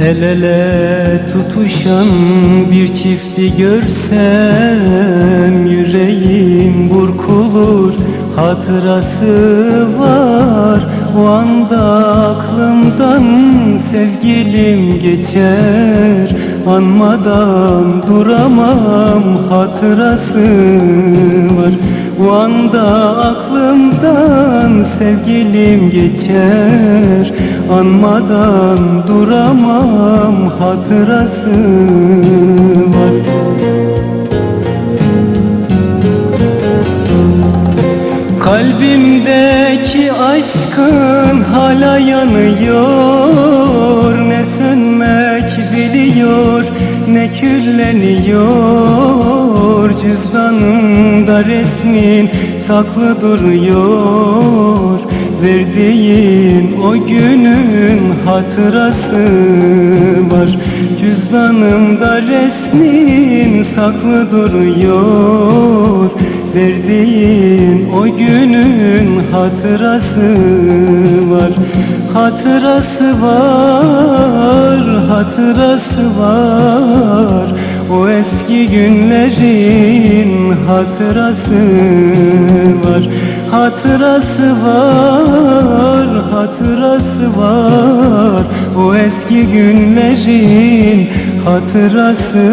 El ele tutuşan bir çifti görsem Yüreğim burkulur hatırası var. O anda aklımdan sevgilim geçer. Anmadan duramam hatırası var O anda aklımdan sevgilim geçer. Anmadan duramam hatırası var. Kalbimdeki aşkın hala yanıyor. Ne sönmek biliyor ne külleniyor Cüzdanımda resmin saklı duruyor. Verdiğin o günün hatırası var. Cüzdanımda resmin saklı duruyor. Verdiğin o günün hatırası var. Hatırası var, hatırası var O eski günlerin hatırası var Hatırası var, hatırası var. O eski günlerin hatırası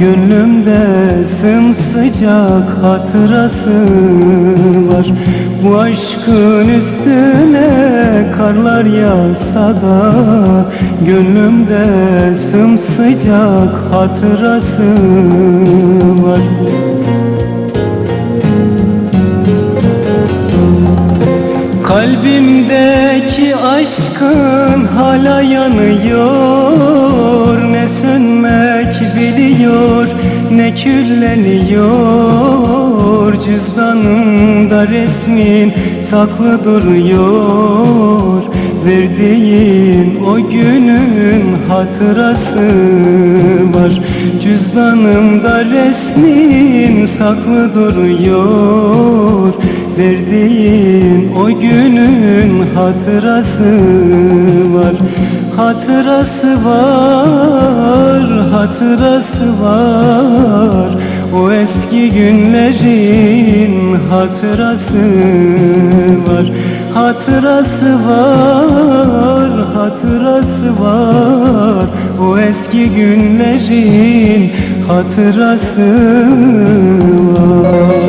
Gönlümde sımsıcak hatırası var. Bu aşkın üstüne karlar yağsa da Gönlümde sımsıcak hatırası var. Kalbimdeki aşkın hala yanıyor biliyor ne külleniyor. Cüzdanımda resmin saklı duruyor. Verdiğin o günün hatırası var. Cüzdanımda resmin saklı duruyor Verdiğin o günün hatırası var. Hatırası var, hatırası var. O eski günlerin hatırası var. Hatırası var, hatırası var. O eski günlerin hatırası var